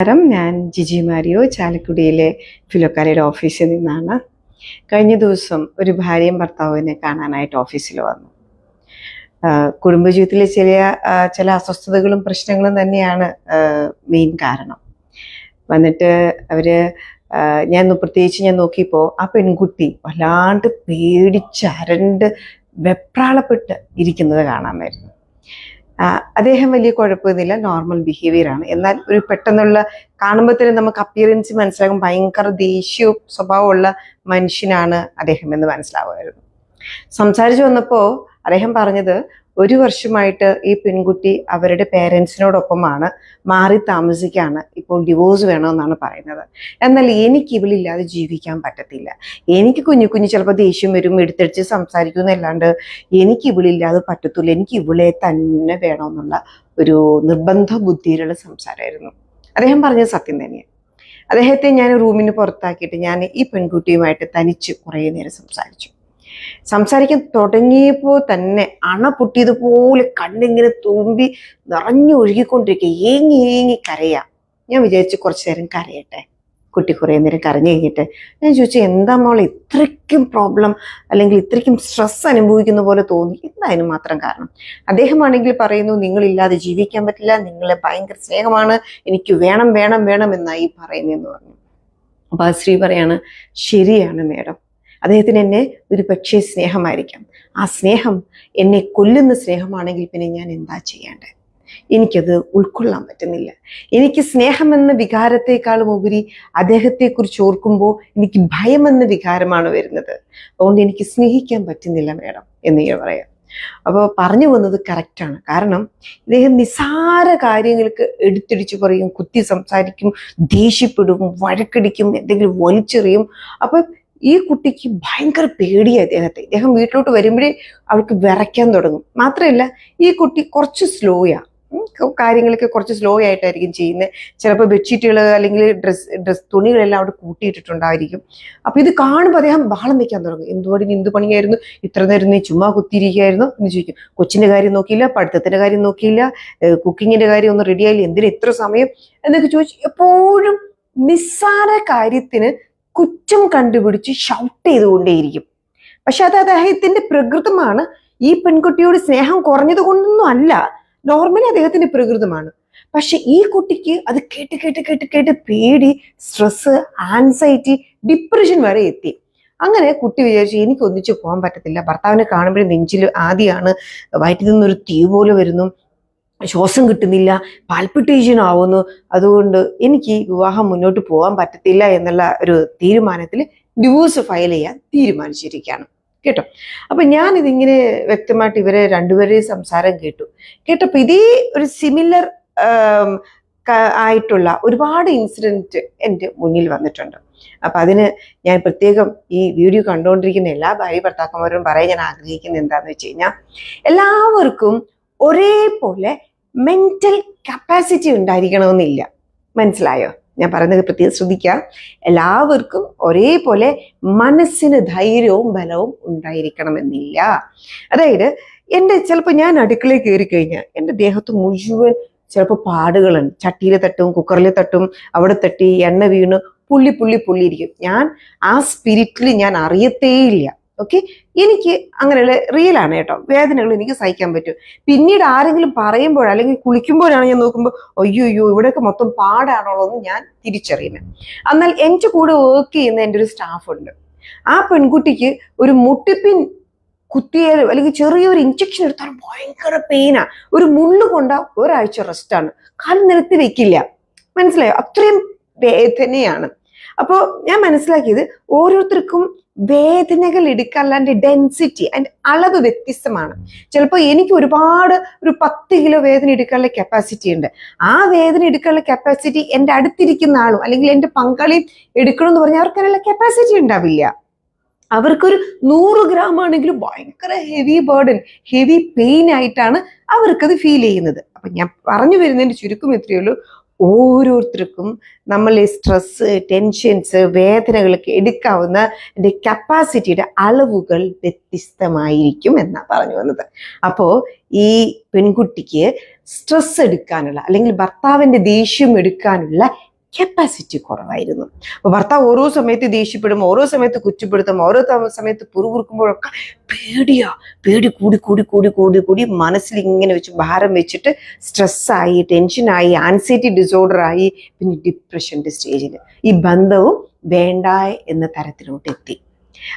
നമസ്കാരം. ഞാൻ ജിജി മാരിയോ ചാലക്കുടിയിലെ ഫിലോക്കാരയുടെ ഓഫീസിൽ നിന്നാണ്. കഴിഞ്ഞ ദിവസം ഒരു ഭാര്യയും ഭർത്താവിനെ കാണാനായിട്ട് ഓഫീസിൽ വന്നു. കുടുംബജീവിതത്തിലെ ചില ചില അസ്വസ്ഥതകളും പ്രശ്നങ്ങളും തന്നെയാണ് മെയിൻ കാരണം. വന്നിട്ട് അവർ ഞാൻ പ്രത്യേകിച്ച് ഞാൻ നോക്കിയപ്പോൾ ആ പെൺകുട്ടി വല്ലാണ്ട് പേടിച്ചരണ്ട് വെപ്രാളപ്പെട്ട് ഇരിക്കുന്നത് കാണാമായിരുന്നു അദ്ദേഹം വലിയ കുഴപ്പമൊന്നുമില്ല നോർമൽ ബിഹേവിയർ ആണ്. എന്നാൽ ഒരു പെട്ടെന്നുള്ള കാണുമ്പോൾ തന്നെ നമുക്ക് അപ്പിയറൻസ് മനസ്സിലാകും ഭയങ്കര ദേഷ്യവും സ്വഭാവമുള്ള മനുഷ്യനാണ് അദ്ദേഹം എന്ന് മനസ്സിലാവുമായിരുന്നു. സംസാരിച്ചു വന്നപ്പോൾ അദ്ദേഹം പറഞ്ഞത് ഒരു വർഷമായിട്ട് ഈ പെൺകുട്ടി അവരുടെ പേരൻസിനോടൊപ്പമാണ് മാറി താമസിക്കാണ് ഇപ്പോൾ ഡിവോഴ്സ് വേണമെന്നാണ് പറയുന്നത്. എന്നാൽ എനിക്ക് ഇവളില്ലാതെ ജീവിക്കാൻ പറ്റത്തില്ല. എനിക്ക് കുഞ്ഞു കുഞ്ഞു ചിലപ്പോൾ ദേഷ്യം വരും എടുത്തടിച്ച് സംസാരിക്കും എന്നല്ലാണ്ട് എനിക്ക് ഇവളില്ലാതെ പറ്റത്തില്ല എനിക്ക് ഇവളെ തന്നെ വേണമെന്നുള്ള ഒരു നിർബന്ധ ബുദ്ധിയിലുള്ള സംസാരമായിരുന്നു. അദ്ദേഹം പറഞ്ഞത് സത്യം തന്നെയാണ്. അദ്ദേഹത്തെ ഞാൻ റൂമിന് പുറത്താക്കിയിട്ട് ഞാൻ ഈ പെൺകുട്ടിയുമായിട്ട് തനിച്ച് കുറേ നേരം സംസാരിച്ചു. സംസാരിക്കാൻ തുടങ്ങിയപ്പോൾ തന്നെ അണ പൊട്ടിയതുപോലെ കണ്ണിങ്ങനെ തുമ്പി നിറഞ്ഞു ഒഴുകിക്കൊണ്ടിരിക്കുക ഏങ്ങി ഏങ്ങി കരയാ. ഞാൻ വിചാരിച്ചു കുറച്ചു നേരം കരയട്ടെ. കുട്ടി കുറേ നേരം കരഞ്ഞു കഴിഞ്ഞിട്ട് ഞാൻ ചോദിച്ചു എന്താ മോൾ ഇത്രയ്ക്കും പ്രോബ്ലം അല്ലെങ്കിൽ ഇത്രയ്ക്കും സ്ട്രെസ് അനുഭവിക്കുന്ന പോലെ തോന്നി? എന്തായാലും മാത്രം കാരണം? അദ്ദേഹമാണെങ്കിൽ പറയുന്നു നിങ്ങളില്ലാതെ ജീവിക്കാൻ പറ്റില്ല നിങ്ങളെ ഭയങ്കര സ്നേഹമാണ് എനിക്ക് വേണം വേണം വേണം എന്നായി പറയുന്നതെന്ന് പറഞ്ഞു. അപ്പൊ ആ സ്ത്രീ പറയാണ് ശരിയാണ് മേഡം. അദ്ദേഹത്തിന് എന്നെ ഒരു പക്ഷേ സ്നേഹമായിരിക്കാം. ആ സ്നേഹം എന്നെ കൊല്ലുന്ന സ്നേഹമാണെങ്കിൽ പിന്നെ ഞാൻ എന്താ ചെയ്യേണ്ടത്? എനിക്കത് ഉൾക്കൊള്ളാൻ പറ്റുന്നില്ല. എനിക്ക് സ്നേഹമെന്ന വികാരത്തെക്കാളും ഉപരി അദ്ദേഹത്തെക്കുറിച്ച് ഓർക്കുമ്പോൾ എനിക്ക് ഭയമെന്ന വികാരമാണ് വരുന്നത്. അതുകൊണ്ട് എനിക്ക് സ്നേഹിക്കാൻ പറ്റുന്നില്ല മേഡം എന്ന് ഞാൻ പറയാം. അപ്പോൾ പറഞ്ഞു വന്നത് കറക്റ്റാണ് കാരണം ഇദ്ദേഹം നിസാര കാര്യങ്ങൾക്ക് എടുത്തിടിച്ചു പറയും കുത്തി സംസാരിക്കും ദേഷ്യപ്പെടും വഴക്കടിക്കും എന്തെങ്കിലും വലിച്ചെറിയും. അപ്പം ഈ കുട്ടിക്ക് ഭയങ്കര പേടിയായി അദ്ദേഹത്തെ ഇദ്ദേഹം വീട്ടിലോട്ട് വരുമ്പോഴേ അവൾക്ക് വിറയ്ക്കാൻ തുടങ്ങും. മാത്രമല്ല ഈ കുട്ടി കുറച്ച് സ്ലോയാ കാര്യങ്ങളൊക്കെ കുറച്ച് സ്ലോ ആയിട്ടായിരിക്കും ചെയ്യുന്നത് ചിലപ്പോൾ ബെഡ്ഷീറ്റുകൾ അല്ലെങ്കിൽ ഡ്രസ് ഡ്രസ് തുണികളെല്ലാം അവിടെ കൂട്ടിയിട്ടിട്ടുണ്ടായിരിക്കും. അപ്പോൾ ഇത് കാണുമ്പോൾ അദ്ദേഹം ബഹളം വെക്കാൻ തുടങ്ങും. എന്തുകൊണ്ട് ഇനി എന്ത് പണിയായിരുന്നു? ഇത്ര നേരം നീ ചുമ്മാ കുത്തിയിരിക്കുകയായിരുന്നു എന്ന് ചോദിക്കും. കൊച്ചിന്റെ കാര്യം നോക്കിയില്ല പഠിത്തത്തിന്റെ കാര്യം നോക്കിയില്ല കുക്കിങ്ങിന്റെ കാര്യം ഒന്നും റെഡിയായില്ല എന്തിനു ഇത്ര സമയം എന്നൊക്കെ ചോദിച്ചു എപ്പോഴും നിസ്സാര കാര്യത്തിന് കുറ്റം കണ്ടുപിടിച്ച് ഷൗട്ട് ചെയ്തുകൊണ്ടേയിരിക്കും. പക്ഷെ അത് അദ്ദേഹത്തിന്റെ പ്രകൃതമാണ്. ഈ പെൺകുട്ടിയോട് സ്നേഹം കുറഞ്ഞത് കൊണ്ടൊന്നും അല്ല. നോർമലി അദ്ദേഹത്തിന്റെ പ്രകൃതമാണ്. പക്ഷെ ഈ കുട്ടിക്ക് അത് കേട്ട് കേട്ട് കേട്ട് കേട്ട് പേടി സ്ട്രെസ് ആൻസൈറ്റി ഡിപ്രഷൻ വരെ എത്തി. അങ്ങനെ കുട്ടി വിചാരിച്ചു എനിക്ക് ഒന്നിച്ചു പോകാൻ പറ്റത്തില്ല. ഭർത്താവിനെ കാണുമ്പോഴും നെഞ്ചിൽ ആദ്യമാണ് വയറ്റിൽ നിന്നൊരു തീ പോലെ വരുന്നു. ശ്വാസം കിട്ടുന്നില്ല. പാൽപിറ്റേഷൻ ആവുന്നു. അതുകൊണ്ട് എനിക്ക് വിവാഹം മുന്നോട്ട് പോകാൻ പറ്റത്തില്ല എന്നുള്ള ഒരു തീരുമാനത്തിൽ ഡിവോഴ്സ് ഫയൽ ചെയ്യാൻ തീരുമാനിച്ചിരിക്കുകയാണ്. കേട്ടോ? അപ്പൊ ഞാൻ ഇതിങ്ങനെ വ്യക്തമായിട്ട് ഇവരെ രണ്ടുപേരെയും സംസാരം കേട്ടു. കേട്ടപ്പോ ഇതേ ഒരു സിമിലർ ആയിട്ടുള്ള ഒരുപാട് ഇൻസിഡന്റ് എന്റെ മുന്നിൽ വന്നിട്ടുണ്ട്. അപ്പൊ അതിന് ഞാൻ പ്രത്യേകം ഈ വീഡിയോ കണ്ടുകൊണ്ടിരിക്കുന്ന എല്ലാ ഭാര്യ ഭർത്താക്കന്മാരും പറയാൻ ഞാൻ ആഗ്രഹിക്കുന്നത് എന്താന്ന് വെച്ച് കഴിഞ്ഞാൽ എല്ലാവർക്കും ഒരേപോലെ മെന്റൽ കപ്പാസിറ്റി ഉണ്ടായിരിക്കണമെന്നില്ല. മനസ്സിലായോ? ഞാൻ പറയുന്നത് പ്രത്യേകം ശ്രദ്ധിക്കാം എല്ലാവർക്കും ഒരേപോലെ മനസ്സിന് ധൈര്യവും ബലവും ഉണ്ടായിരിക്കണമെന്നില്ല. അതായത് എന്റെ ചിലപ്പോൾ ഞാൻ അടുക്കളയിൽ കയറി കഴിഞ്ഞാൽ എന്റെ ദേഹത്ത് മുഴുവൻ ചിലപ്പോൾ പാടുകളുണ്ട്. ചട്ടിയിൽ തട്ടും കുക്കറിൽ തട്ടും അവിടെ തട്ടി എണ്ണ വീണ് പുള്ളി പുള്ളി പുള്ളി ഇരിക്കും. ഞാൻ ആ സ്പിരിറ്റിൽ ഞാൻ അറിയത്തേയില്ല. ഓക്കെ എനിക്ക് അങ്ങനെയുള്ള റിയലാണ് കേട്ടോ. വേദനകൾ എനിക്ക് സഹിക്കാൻ പറ്റും. പിന്നീട് ആരെങ്കിലും പറയുമ്പോൾ അല്ലെങ്കിൽ കുളിക്കുമ്പോഴാണ് ഞാൻ നോക്കുമ്പോൾ അയ്യോ അയ്യോ ഇവിടെയൊക്കെ മൊത്തം പാടാണല്ലോ എന്ന് ഞാൻ തിരിച്ചറിയുന്നത്. എന്നാൽ എന്റെ കൂടെ വർക്ക് ചെയ്യുന്ന എന്റെ ഒരു സ്റ്റാഫ് ഉണ്ട്. ആ പെൺകുട്ടിക്ക് ഒരു മുട്ടിപ്പിൻ കുത്തിയാലും അല്ലെങ്കിൽ ചെറിയൊരു ഇഞ്ചക്ഷൻ എടുത്താലും ഭയങ്കര പെയിനാ ഒരു മുള്ളു കൊണ്ട ഒരാഴ്ച റെസ്റ്റാണ് കാൽ നിരത്തി വെക്കില്ല. മനസ്സിലായോ? അത്രയും വേദനയാണ് അപ്പോൾ ഞാൻ മനസ്സിലാക്കിയത് ഓരോരുത്തർക്കും വേദനകൾ അതിന്റെ ഡെൻസിറ്റി ആൻഡ് അളവ് വ്യത്യസ്തമാണ്. ചിലപ്പോൾ എനിക്ക് ഒരുപാട് ഒരു പത്ത് കിലോ വേദന എടുക്കാനുള്ള കപ്പാസിറ്റി ഉണ്ട്. ആ വേദന എടുക്കാനുള്ള കപ്പാസിറ്റി എന്റെ അടുത്തിരിക്കുന്ന ആളും അല്ലെങ്കിൽ എന്റെ പങ്കാളിയും എടുക്കണമെന്ന് പറഞ്ഞാൽ അവർക്ക് കപ്പാസിറ്റി ഉണ്ടാവില്ല. അവർക്കൊരു നൂറ് ഗ്രാം ആണെങ്കിലും ഭയങ്കര ഹെവി ബേർഡൻ ഹെവി പെയിൻ ആയിട്ടാണ് അവർക്കത് ഫീൽ ചെയ്യുന്നത്. അപ്പം ഞാൻ പറഞ്ഞു വരുന്നതിന്റെ ചുരുക്കം ഇത്രയേ ഉള്ളൂ. ഓരോരുത്തർക്കും നമ്മൾ ഈ സ്ട്രെസ് ടെൻഷൻസ് വേദനകളൊക്കെ എടുക്കാവുന്ന എന്റെ കപ്പാസിറ്റിയുടെ അളവുകൾ വ്യത്യസ്തമായിരിക്കും എന്നാണ് പറഞ്ഞു വന്നത്. അപ്പോൾ ഈ പെൺകുട്ടിക്ക് സ്ട്രെസ് എടുക്കാനുള്ള അല്ലെങ്കിൽ ഭർത്താവിന്റെ ദേഷ്യം എടുക്കാനുള്ള കപ്പാസിറ്റി കുറവായിരുന്നു. അപ്പൊ ഭർത്താവ് ഓരോ സമയത്ത് ദേഷ്യപ്പെടും ഓരോ സമയത്ത് കുറ്റപ്പെടുത്തും ഓരോ സമയത്ത് പുറകുറുക്കുമ്പോഴൊക്കെ പേടിയാ. പേടി കൂടി കൂടി കൂടി കൂടി കൂടി മനസ്സിൽ ഇങ്ങനെ വെച്ച് ഭാരം വെച്ചിട്ട് സ്ട്രെസ്സായി ടെൻഷനായി ആൻസൈറ്റി ഡിസോർഡർ ആയി പിന്നെ ഡിപ്രഷന്റെ സ്റ്റേജിൽ ഈ ബന്ധവും വേണ്ട എന്ന തരത്തിലോട്ട് എത്തി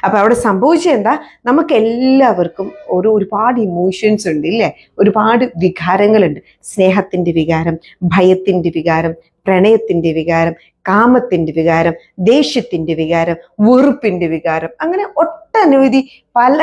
അപ്പൊ അവിടെ സംഭവിച്ചത് എന്താ? നമുക്ക് എല്ലാവർക്കും ഒരു ഒരുപാട് ഇമോഷൻസ് ഉണ്ട് ഇല്ലേ? ഒരുപാട് വികാരങ്ങളുണ്ട്. സ്നേഹത്തിന്റെ വികാരം ഭയത്തിന്റെ വികാരം പ്രണയത്തിന്റെ വികാരം കാമത്തിന്റെ വികാരം ദേഷ്യത്തിന്റെ വികാരം വെറുപ്പിന്റെ വികാരം. അങ്ങനെ ഒട്ടനവധി പല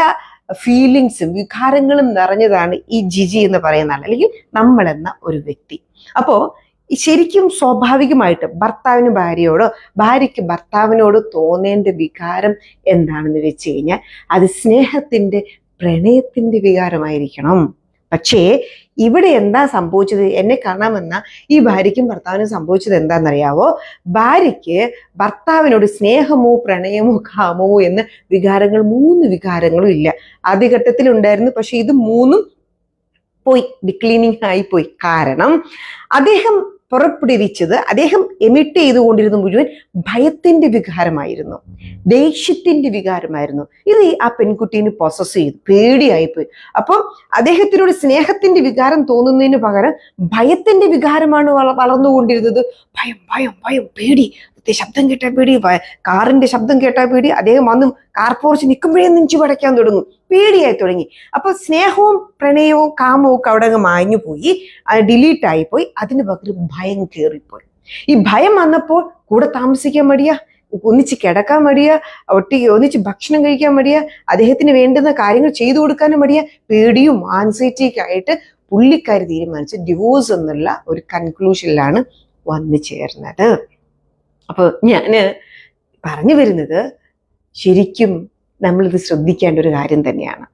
ഫീലിങ്സും വികാരങ്ങളും നിറഞ്ഞതാണ് ഈ ജിജി എന്ന് പറയുന്ന അല്ലെങ്കിൽ നമ്മളെന്ന ഒരു വ്യക്തി. അപ്പോ ഈ ശരിക്കും സ്വാഭാവികമായിട്ട് ഭർത്താവിന് ഭാര്യയോടോ ഭാര്യയ്ക്ക് ഭർത്താവിനോട് തോന്നേണ്ട വികാരം എന്താണെന്ന് വെച്ച് കഴിഞ്ഞാൽ അത് സ്നേഹത്തിന്റെ പ്രണയത്തിന്റെ വികാരമായിരിക്കണം. പക്ഷേ ഇവിടെ എന്താ സംഭവിച്ചത്? എന്നെ കാണാമെന്ന ഈ ഭാര്യയ്ക്കും ഭർത്താവിനും സംഭവിച്ചത് എന്താണെന്നറിയാവോ? ഭാര്യയ്ക്ക് ഭർത്താവിനോട് സ്നേഹമോ പ്രണയമോ കാമമോ എന്ന വികാരങ്ങൾ മൂന്ന് വികാരങ്ങളും ഇല്ല. ആദ്യഘട്ടത്തിൽ ഉണ്ടായിരുന്നു പക്ഷെ ഇത് മൂന്നും പോയി ഡിക്ലീനിങ് ആയി പോയി. കാരണം അദ്ദേഹം പുറപ്പെടുവിച്ചത് അദ്ദേഹം എമിറ്റ് ചെയ്തുകൊണ്ടിരുന്ന മുഴുവൻ ഭയത്തിന്റെ വികാരമായിരുന്നു. ദേഷ്യത്തിന്റെ വികാരമായിരുന്നു. ഇത് ആ പെൺകുട്ടീനെ പൊസസ് ചെയ്തു. പേടിയായിപ്പോയി. അപ്പോൾ അദ്ദേഹത്തിനോട് സ്നേഹത്തിന്റെ വികാരം തോന്നുന്നതിന് പകരം ഭയത്തിന്റെ വികാരമാണ് വളർന്നുകൊണ്ടിരുന്നത്. ഭയം ഭയം ഭയം പേടി. ശബ്ദം കേട്ടാൽ പേടി കാറിന്റെ ശബ്ദം കേട്ടാൽ പേടി അദ്ദേഹം വന്നും കാർ പോർച്ച് നിൽക്കുമ്പോഴേ നെഞ്ചു പടയ്ക്കാൻ തുടങ്ങും. പേടിയായി തുടങ്ങി. അപ്പൊ സ്നേഹവും പ്രണയവും കാമവും ഒക്കെ അവിടെ മാഞ്ഞു പോയി. ഡിലീറ്റ് ആയി പോയി. അതിന് പകരം ഭയം കയറിപ്പോയി ഈ ഭയം വന്നപ്പോൾ കൂടെ താമസിക്കാൻ മടിയാ. ഒന്നിച്ച് കിടക്കാൻ മടിയ. ഒട്ടി ഒന്നിച്ച് ഭക്ഷണം കഴിക്കാൻ മടിയ. അദ്ദേഹത്തിന് വേണ്ടുന്ന കാര്യങ്ങൾ ചെയ്തു കൊടുക്കാനും മടിയ. പേടിയും ആൻസൈറ്റിയൊക്കെ ആയിട്ട് പുള്ളിക്കാരി തീരുമാനിച്ച് ഡിവോഴ്സ് എന്നുള്ള ഒരു കൺക്ലൂഷനിലാണ് വന്നു ചേർന്നത്. അപ്പോൾ ഞാൻ പറഞ്ഞു വരുന്നത് ശരിക്കും നമ്മളിത് ശ്രദ്ധിക്കേണ്ട ഒരു കാര്യം തന്നെയാണ്.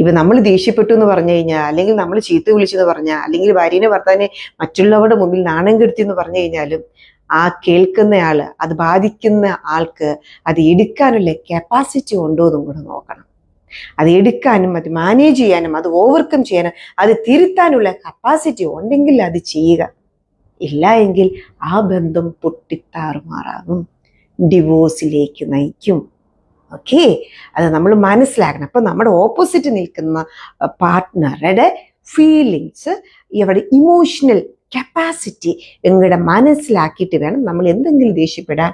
ഇപ്പൊ നമ്മൾ ദേഷ്യപ്പെട്ടു എന്ന് പറഞ്ഞു കഴിഞ്ഞാൽ അല്ലെങ്കിൽ നമ്മൾ ചീത്ത വിളിച്ചെന്ന് പറഞ്ഞാൽ അല്ലെങ്കിൽ ഭാര്യനെ ഭർത്താവിനെ മറ്റുള്ളവരുടെ മുമ്പിൽ നാണം കെടുത്തി എന്ന് പറഞ്ഞു കഴിഞ്ഞാലും ആ കേൾക്കുന്നയാൾ അത് ബാധിക്കുന്ന ആൾക്ക് അത് എടുക്കാനുള്ള കപ്പാസിറ്റി ഉണ്ടോ എന്നും കൂടെ നോക്കണം. അത് എടുക്കാനും അത് മാനേജ് ചെയ്യാനും അത് ഓവർകം ചെയ്യാനും അത് തിരുത്താനുള്ള കപ്പാസിറ്റി ഉണ്ടെങ്കിൽ അത് ചെയ്യുക. ഇല്ല എങ്കിൽ ആ ബന്ധം പൊട്ടിത്താറുമാറാകും. ഡിവോഴ്സിലേക്ക് നയിക്കും. ഓക്കെ അത് നമ്മൾ മനസ്സിലാക്കണം. അപ്പം നമ്മുടെ ഓപ്പോസിറ്റ് നിൽക്കുന്ന പാർട്ട്ണറുടെ ഫീലിങ്സ് ഇവിടെ ഇമോഷണൽ കപ്പാസിറ്റി നിങ്ങളുടെ മനസ്സിലാക്കിയിട്ട് വേണം നമ്മൾ എന്തെങ്കിലും ദേഷ്യപ്പെടാൻ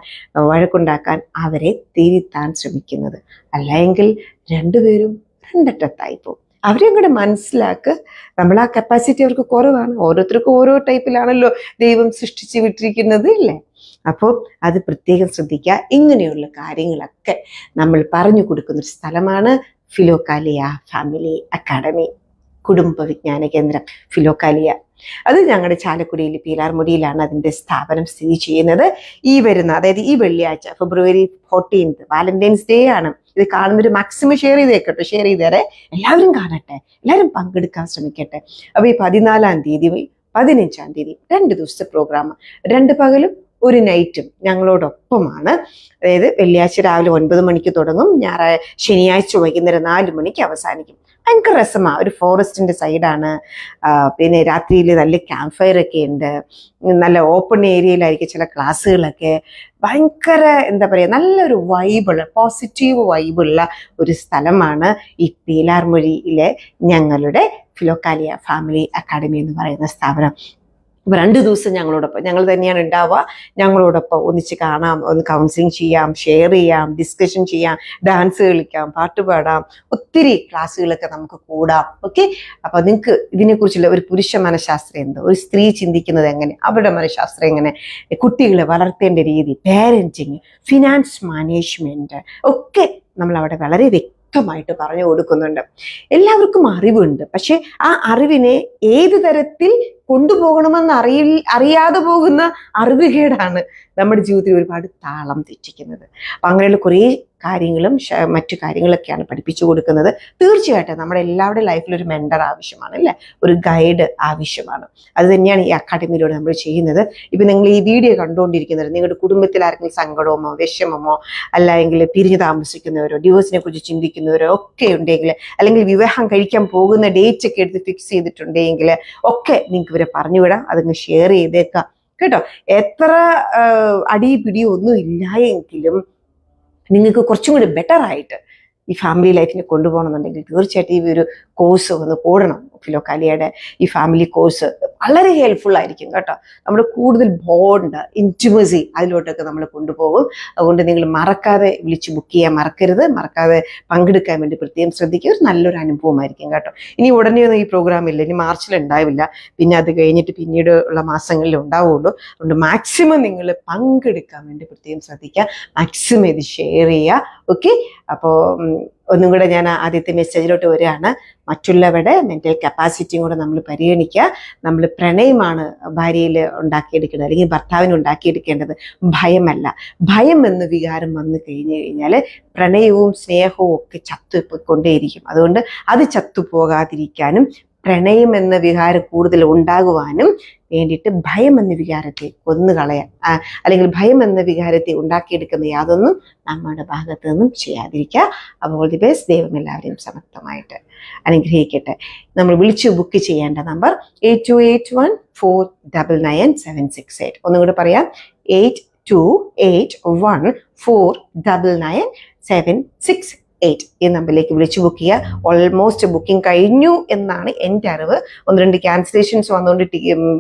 വഴക്കുണ്ടാക്കാൻ അവരെ തിരുത്താൻ ശ്രമിക്കുന്നത്. അല്ലെങ്കിൽ രണ്ടുപേരും രണ്ടറ്റത്തായി പോകും. അവരെയും കൂടെ മനസ്സിലാക്ക്. നമ്മൾ ആ കപ്പാസിറ്റി അവർക്ക് കുറവാണ്. ഓരോരുത്തർക്കും ഓരോ ടൈപ്പിലാണല്ലോ ദൈവം സൃഷ്ടിച്ച് വിട്ടിരിക്കുന്നത് ഇല്ലേ? അപ്പോൾ അത് പ്രത്യേകം ശ്രദ്ധിക്കുക ഇങ്ങനെയുള്ള കാര്യങ്ങളൊക്കെ നമ്മൾ പറഞ്ഞു കൊടുക്കുന്ന ഒരു സ്ഥലമാണ് ഫിലോക്കാലിയ ഫാമിലി അക്കാഡമി കുടുംബ വിജ്ഞാന കേന്ദ്രം ഫിലോക്കാലിയ അത് ഞങ്ങളുടെ ചാലക്കുടിയിൽ പീലാർമുടിയിലാണ് അതിന്റെ സ്ഥാപനം സ്ഥിതി ചെയ്യുന്നത്. ഈ വരുന്ന അതായത് ഈ വെള്ളിയാഴ്ച ഫെബ്രുവരി ഫോർട്ടീൻത്ത് വാലന്റൈൻസ് ഡേ ആണ്. ഇത് കാണുന്നവർ മാക്സിമം ഷെയർ ചെയ്തേക്കട്ടെ ഷെയർ ചെയ്തേരെ എല്ലാവരും കാണട്ടെ എല്ലാവരും പങ്കെടുക്കാൻ ശ്രമിക്കട്ടെ. അപ്പൊ ഈ പതിനാലാം തീയതി പതിനഞ്ചാം തീയതി രണ്ട് ദിവസത്തെ പ്രോഗ്രാം രണ്ട് പകലും ഒരു നൈറ്റും ഞങ്ങളോടൊപ്പമാണ്. അതായത് വെള്ളിയാഴ്ച രാവിലെ ഒൻപത് മണിക്ക് തുടങ്ങും. ഞായറാഴ്ച ശനിയാഴ്ച വൈകുന്നേരം നാല് മണിക്ക് അവസാനിക്കും. ഭയങ്കര രസമാണ് ഒരു ഫോറസ്റ്റിന്റെ സൈഡാണ് പിന്നെ രാത്രിയിൽ നല്ല ക്യാമ്പ് ഫയർ ഒക്കെ ഉണ്ട്. നല്ല ഓപ്പൺ ഏരിയയിലായിരിക്കും ചില ക്ലാസ്സുകളൊക്കെ ഭയങ്കര എന്താ പറയുക നല്ലൊരു വൈബുള്ള പോസിറ്റീവ് വൈബുള്ള ഒരു സ്ഥലമാണ് ഈ പീലാർമൊഴിയിലെ ഞങ്ങളുടെ ഫിലോക്കാലിയ ഫാമിലി അക്കാഡമി എന്ന് പറയുന്ന സ്ഥാപനം. അപ്പൊ രണ്ട് ദിവസം ഞങ്ങളോടൊപ്പം ഞങ്ങൾ തന്നെയാണ് ഉണ്ടാവുക. ഞങ്ങളോടൊപ്പം ഒന്നിച്ച് കാണാം ഒന്ന് കൗൺസിലിംഗ് ചെയ്യാം ഷെയർ ചെയ്യാം ഡിസ്കഷൻ ചെയ്യാം ഡാൻസ് കളിക്കാം പാട്ട് പാടാം ഒത്തിരി ക്ലാസ്സുകളൊക്കെ നമുക്ക് കൂടാം. ഓക്കെ അപ്പൊ നിങ്ങൾക്ക് ഇതിനെക്കുറിച്ചുള്ള ഒരു പുരുഷ മനഃശാസ്ത്രം എന്ത്? ഒരു സ്ത്രീ ചിന്തിക്കുന്നത് എങ്ങനെ? അവരുടെ മനഃശാസ്ത്രം എങ്ങനെ? കുട്ടികളെ വളർത്തേണ്ട രീതി പാരന്റിങ് ഫിനാൻസ് മാനേജ്മെന്റ് ഒക്കെ നമ്മൾ അവിടെ വളരെ വ്യക്തമായിട്ട് പറഞ്ഞു കൊടുക്കുന്നുണ്ട്. എല്ലാവർക്കും അറിവുണ്ട്. പക്ഷെ ആ അറിവിനെ ഏത് തരത്തിൽ കൊണ്ടുപോകണമെന്ന് അറിയി അറിയാതെ പോകുന്ന അറിവുകേടാണ് നമ്മുടെ ജീവിതത്തിൽ ഒരുപാട് താളം തെറ്റിക്കുന്നത്. അപ്പൊ അങ്ങനെയുള്ള കുറേ കാര്യങ്ങളും മറ്റു കാര്യങ്ങളൊക്കെയാണ് പഠിപ്പിച്ചു കൊടുക്കുന്നത്. തീർച്ചയായിട്ടും നമ്മുടെ എല്ലാവരുടെ ലൈഫിൽ ഒരു മെൻഡർ ആവശ്യമാണ് അല്ലേ? ഒരു ഗൈഡ് ആവശ്യമാണ്. അത് തന്നെയാണ് ഈ അക്കാഡമിയിലൂടെ നമ്മൾ ചെയ്യുന്നത്. ഇപ്പം നിങ്ങൾ ഈ വീഡിയോ കണ്ടുകൊണ്ടിരിക്കുന്നവർ നിങ്ങളുടെ കുടുംബത്തിൽ ആർക്കെങ്കിലും സങ്കടമോ വിഷമമോ അല്ലെങ്കിൽ പിരിഞ്ഞു താമസിക്കുന്നവരോ ഡിവോഴ്സിനെ കുറിച്ച് ചിന്തിക്കുന്നവരോ ഒക്കെ ഉണ്ടെങ്കിൽ അല്ലെങ്കിൽ വിവാഹം കഴിക്കാൻ പോകുന്ന ഡേറ്റ് ഒക്കെ എടുത്ത് ഫിക്സ് ചെയ്തിട്ടുണ്ടെങ്കിൽ ഒക്കെ നിങ്ങൾക്ക് ഇവരെ പറഞ്ഞു വിടാം അതങ്ങ് ഷെയർ ചെയ്തേക്കാം. കേട്ടോ? എത്ര അടി പിടിയോ ഒന്നും ഇല്ല നിങ്ങൾക്ക് കുറച്ചും കൂടി ബെറ്റർ ആയിട്ട് ഈ ഫാമിലി ലൈഫിനെ കൊണ്ടുപോകണമെന്നുണ്ടെങ്കിൽ തീർച്ചയായിട്ടും ഈ ഒരു കോഴ്സ് ഒന്ന് കൂടണം. ഫിലോക്കാലിയയുടെ ഈ ഫാമിലി കോഴ്സ് വളരെ ഹെൽപ്ഫുൾ ആയിരിക്കും കേട്ടോ. നമ്മൾ കൂടുതൽ ബോണ്ട് ഇന്റിമസി അതിലോട്ടൊക്കെ നമ്മൾ കൊണ്ടുപോകും. അതുകൊണ്ട് നിങ്ങൾ മറക്കാതെ വിളിച്ച് ബുക്ക് ചെയ്യാൻ മറക്കരുത്. മറക്കാതെ പങ്കെടുക്കാൻ വേണ്ടി പ്രത്യേകം ശ്രദ്ധിക്കുക. ഒരു നല്ലൊരു അനുഭവമായിരിക്കും കേട്ടോ. ഇനി ഉടനെയൊന്നും ഈ പ്രോഗ്രാം ഇല്ല. ഇനി മാർച്ചിൽ ഉണ്ടാവില്ല. പിന്നെ അത് കഴിഞ്ഞിട്ട് പിന്നീട് ഉള്ള മാസങ്ങളിൽ ഉണ്ടാവുള്ളൂ. അതുകൊണ്ട് മാക്സിമം നിങ്ങൾ പങ്കെടുക്കാൻ വേണ്ടി പ്രത്യേകം ശ്രദ്ധിക്കുക. മാക്സിമം ഇത് ഷെയർ ചെയ്യുക. ഓക്കെ അപ്പോൾ ഒന്നും കൂടെ ഞാൻ ആദ്യത്തെ മെസ്സേജിലോട്ട് വരികയാണ്. മറ്റുള്ളവരുടെ മെന്റൽ കപ്പാസിറ്റിയും കൂടെ നമ്മൾ പരിഗണിക്കുക. നമ്മൾ പ്രണയമാണ് ഭാര്യയിൽ ഉണ്ടാക്കിയെടുക്കേണ്ടത് അല്ലെങ്കിൽ ഭർത്താവിന് ഉണ്ടാക്കിയെടുക്കേണ്ടത് ഭയമല്ല. ഭയം എന്ന വികാരം വന്നു കഴിഞ്ഞു കഴിഞ്ഞാൽ പ്രണയവും സ്നേഹവും ഒക്കെ ചത്തുകൊണ്ടേയിരിക്കും അതുകൊണ്ട് അത് ചത്തുപോകാതിരിക്കാനും പ്രണയം എന്ന വികാരം കൂടുതൽ ഉണ്ടാകുവാനും വേണ്ടിയിട്ട് ഭയം എന്ന വികാരത്തെ കൊന്നുകളയാൻ അല്ലെങ്കിൽ ഭയം എന്ന വികാരത്തെ ഉണ്ടാക്കിയെടുക്കുന്ന യാതൊന്നും നമ്മുടെ ഭാഗത്ത് നിന്നും ചെയ്യാതിരിക്കുക. അപ്പോൾ ദി ബെസ്റ്റ് ദൈവം എല്ലാവരെയും സമർത്ഥമായിട്ട് അനുഗ്രഹിക്കട്ടെ. നമ്മൾ വിളിച്ചു ബുക്ക് ചെയ്യേണ്ട number eight two eight one four double nine seven six eight ഒന്നും കൂടെ പറയാം eight two eight one four double nine seven six eight ഈ നമ്പറിലേക്ക് വിളിച്ചു ബുക്ക് ചെയ്യുക. ഓൾമോസ്റ്റ് ബുക്കിംഗ് കഴിഞ്ഞു എന്നാണ് എന്റെ അറിവ്. ഒന്ന് രണ്ട് ക്യാൻസലേഷൻസ് വന്നുകൊണ്ട്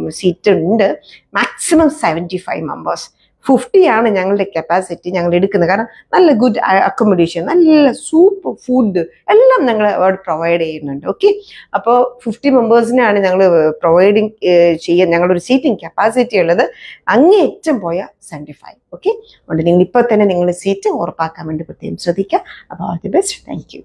സീറ്റ് ഉണ്ട്. Maximum seventy five members fifty ആണ് ഞങ്ങളുടെ കപ്പാസിറ്റി ഞങ്ങൾ എടുക്കുന്നത്. കാരണം നല്ല ഗുഡ് അക്കോമഡേഷൻ നല്ല സൂപ്പർ ഫുഡ് എല്ലാം ഞങ്ങൾ അവിടെ പ്രൊവൈഡ് ചെയ്യുന്നുണ്ട്. ഓക്കെ അപ്പോൾ ഫിഫ്റ്റി മെമ്പേഴ്സിനാണ് ഞങ്ങൾ പ്രൊവൈഡിങ് ചെയ്യാൻ ഞങ്ങളൊരു സീറ്റിംഗ് കപ്പാസിറ്റി ഉള്ളത്. അങ്ങേയറ്റം പോയ സെവന്റി ഫൈവ് ഓക്കെ അതുകൊണ്ട് നിങ്ങൾ ഇപ്പോൾ തന്നെ നിങ്ങളുടെ സീറ്റ് ഉറപ്പാക്കാൻ വേണ്ടി പ്രത്യേകം ശ്രദ്ധിക്കുക. അപ്പോൾ ഓൾ ദി ബെസ്റ്റ് താങ്ക്